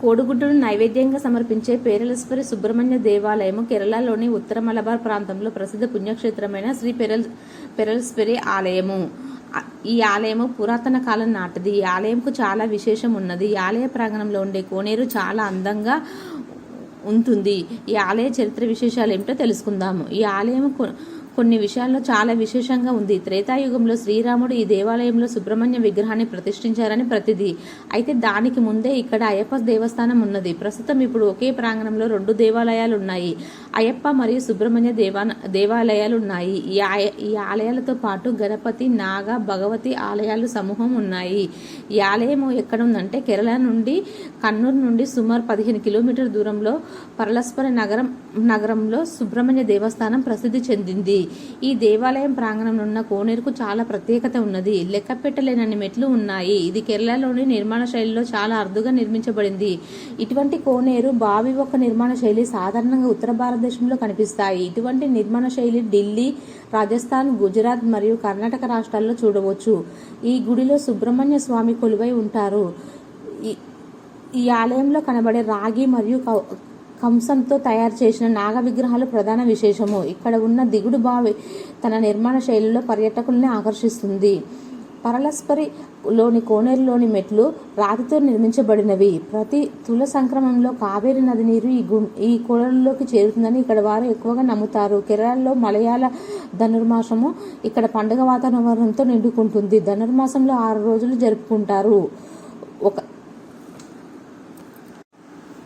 కోడిగుడ్డును నైవేద్యంగా సమర్పించే పేరలేశ్వరి సుబ్రహ్మణ్య దేవాలయము కేరళలోని ఉత్తర మలబార్ ప్రాంతంలో ప్రసిద్ధ పుణ్యక్షేత్రమైన శ్రీ పెరల్ పెరల్స్వరి ఆలయము. ఈ ఆలయము పురాతన కాలం నాటిది. ఈ ఆలయంకు చాలా విశేషం ఉన్నది. ఈ ఆలయ ప్రాంగణంలో ఉండే కోనేరు చాలా అందంగా ఉంటుంది. ఈ ఆలయ చరిత్ర విశేషాలు ఏమిటో తెలుసుకుందాము. ఈ ఆలయం కో కొన్ని విషయాల్లో చాలా విశేషంగా ఉంది. త్రేతాయుగంలో శ్రీరాముడు ఈ దేవాలయంలో సుబ్రహ్మణ్య విగ్రహాన్ని ప్రతిష్ఠించారని ప్రతిది. అయితే దానికి ముందే ఇక్కడ అయ్యప్ప దేవస్థానం ఉన్నది. ప్రస్తుతం ఇప్పుడు ఒకే ప్రాంగణంలో రెండు దేవాలయాలు ఉన్నాయి అయ్యప్ప మరియు సుబ్రహ్మణ్య దేవా దేవాలయాలు ఉన్నాయి ఈ ఆయ ఈ ఆలయాలతో పాటు గణపతి నాగ భగవతి ఆలయాలు సమూహం ఉన్నాయి. ఈ ఆలయం ఎక్కడ ఉందంటే కేరళ నుండి కన్నూరు నుండి సుమారు పదిహేను కిలోమీటర్ దూరంలో పరలస్పర నగరం నగరంలో సుబ్రహ్మణ్య దేవస్థానం ప్రసిద్ధి చెందింది. ఈ దేవాలయం ప్రాంగణంలో ఉన్న కోనేరుకు చాలా ప్రత్యేకత ఉన్నది. లెక్క పెట్టలేనన్ని మెట్లు ఉన్నాయి. ఇది కేరళలోని నిర్మాణ శైలిలో చాలా అరుదుగా నిర్మించబడింది. ఇటువంటి కోనేరు బావి ఒక నిర్మాణ శైలి సాధారణంగా ఉత్తర భారతదేశంలో కనిపిస్తాయి. ఇటువంటి నిర్మాణ శైలి ఢిల్లీ రాజస్థాన్ గుజరాత్ మరియు కర్ణాటక రాష్ట్రాల్లో చూడవచ్చు. ఈ గుడిలో సుబ్రహ్మణ్య స్వామి కొలువై ఉంటారు. ఈ ఈ ఆలయంలో కనబడే రాగి మరియు కౌ- కంసంతో తయారు చేసిన నాగ విగ్రహాలు ప్రధాన విశేషము. ఇక్కడ ఉన్న దిగుడు బావి తన నిర్మాణ శైలిలో పర్యాటకుల్ని ఆకర్షిస్తుంది. పరలస్పరిలోని కోనేరులోని మెట్లు రాతితో నిర్మించబడినవి. ప్రతి తుల సంక్రమంలో కావేరి నది నీరు ఈ గు ఈ కొలలోకి చేరుతుందని ఇక్కడ వారు ఎక్కువగా నమ్ముతారు. కేరళలో మలయాళ ధనుర్మాసము ఇక్కడ పండుగ వాతావరణంతో నిండుకుంటుంది. ధనుర్మాసంలో ఆరు రోజులు జరుపుకుంటారు. ఒక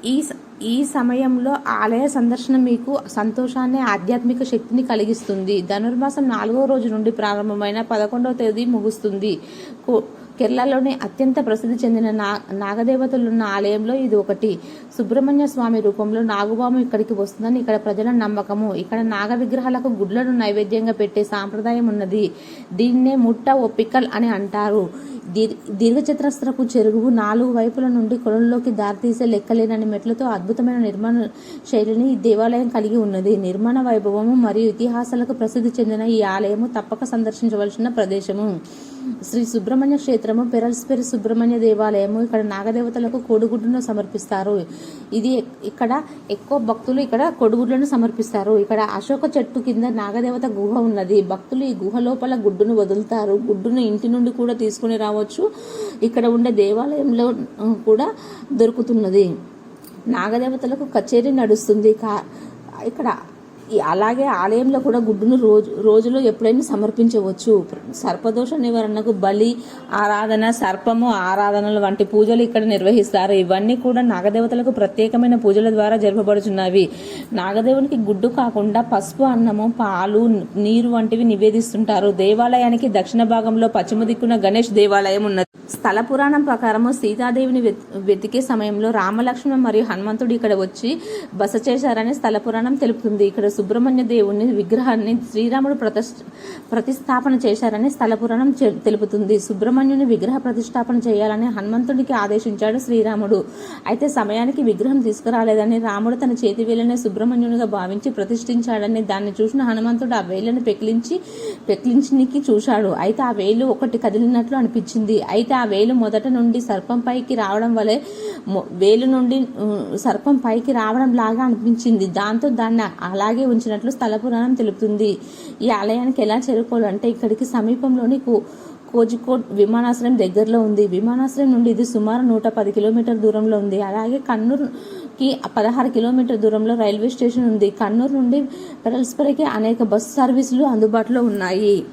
ఈ స- ఈ సమయంలో ఆలయ సందర్శన మీకు సంతోషాన్ని ఆధ్యాత్మిక శక్తిని కలిగిస్తుంది. ధనుర్మాసం నాలుగో రోజు నుండి ప్రారంభమైన పదకొండవ తేదీ ముగుస్తుంది. కేరళలోని అత్యంత ప్రసిద్ధి చెందిన నా నాగదేవతలున్న ఆలయంలో ఇది ఒకటి. సుబ్రహ్మణ్య స్వామి రూపంలో నాగుబాము ఇక్కడికి వస్తుందని ఇక్కడ ప్రజల నమ్మకము. ఇక్కడ నాగ విగ్రహాలకు గుడ్లను నైవేద్యంగా పెట్టే సాంప్రదాయం ఉన్నది. దీన్నే ముట్ట ఒప్పికల్ అని అంటారు. దీర్ దీర్ఘచతురస్రపు చెరువు నాలుగు వైపుల నుండి కొలంలోకి దారితీసే లెక్కలేనని మెట్లతో అద్భుతమైన నిర్మాణ శైలిని ఈ దేవాలయం కలిగి ఉన్నది. నిర్మాణ వైభవము మరియు ఇతిహాసాలకు ప్రసిద్ధి చెందిన ఈ ఆలయము తప్పక సందర్శించవలసిన ప్రదేశము. శ్రీ సుబ్రహ్మణ్య క్షేత్రము పెరల్స్పెరి సుబ్రహ్మణ్య దేవాలయము ఇక్కడ నాగదేవతలకు కోడిగుడ్డును సమర్పిస్తారు. ఇది ఇక్కడ ఎక్కువ భక్తులు ఇక్కడ కొడుగుడ్లను సమర్పిస్తారు. ఇక్కడ అశోక చెట్టు కింద నాగదేవత గుహ ఉన్నది. భక్తులు ఈ గుహ లోపల గుడ్డును వదులుతారు. గుడ్డును ఇంటి నుండి కూడా తీసుకుని రావచ్చు. ఇక్కడ ఉండే దేవాలయంలో కూడా దొరుకుతున్నది. నాగదేవతలకు కచేరీ నడుస్తుంది. కా ఇక్కడ అలాగే ఆలయంలో కూడా గుడ్డును రోజు రోజులో ఎప్పుడైనా సమర్పించవచ్చు. సర్పదోష నివారణకు బలి ఆరాధన సర్పము ఆరాధనలు వంటి పూజలు ఇక్కడ నిర్వహిస్తారు. ఇవన్నీ కూడా నాగదేవతలకు ప్రత్యేకమైన పూజల ద్వారా జరపబడుచున్నవి. నాగదేవునికి గుడ్డు కాకుండా పసుపు అన్నము పాలు నీరు వంటివి నివేదిస్తుంటారు. దేవాలయానికి దక్షిణ భాగంలో పశ్చిమ దిక్కున గణేష్ దేవాలయం ఉన్నది. స్థల పురాణం ప్రకారము సీతాదేవిని వెతికే సమయంలో రామలక్ష్మణ మరియు హనుమంతుడు ఇక్కడ వచ్చి బస చేశారని స్థల పురాణం తెలుపుతుంది. ఇక్కడ సుబ్రహ్మణ్య దేవుని విగ్రహాన్ని శ్రీరాముడు ప్రతిష్ఠ ప్రతిష్టాపన చేశారని స్థల పురాణం తెలుపుతుంది. సుబ్రహ్మణ్యుని విగ్రహ ప్రతిష్టాపన చేయాలని హనుమంతుడికి ఆదేశించాడు శ్రీరాముడు. అయితే సమయానికి విగ్రహం తీసుకురాలేదని రాముడు తన చేతి వేలిని సుబ్రహ్మణ్యునిగా భావించి ప్రతిష్ఠించాడని దాన్ని చూసిన హనుమంతుడు ఆ వేలను పెకిలించి పెకిలించినికి చూశాడు. అయితే ఆ వేలు ఒకటి కదిలినట్లు అనిపించింది. అయితే ఆ వేలు మొదట నుండి సర్పం పైకి రావడం వలె మొ- వేలు నుండి సర్పం పైకి రావడం లాగా అనిపించింది. దాంతో దాన్ని అలాగే ఉంచినట్లు స్థల పురాణం తెలుపుతుంది. ఈ ఆలయానికి ఎలా చేరుకోవాలంటే ఇక్కడికి సమీపంలోని కో- కోజికోడ్ విమానాశ్రయం దగ్గరలో ఉంది. విమానాశ్రయం నుండి ఇది సుమారు నూట పది కిలోమీటర్ దూరంలో ఉంది. అలాగే కన్నూరుకి పదహారు కిలోమీటర్ దూరంలో రైల్వే స్టేషన్ ఉంది. కన్నూరు నుండి పెరల్స్పరికి అనేక బస్సు సర్వీసులు అందుబాటులో ఉన్నాయి.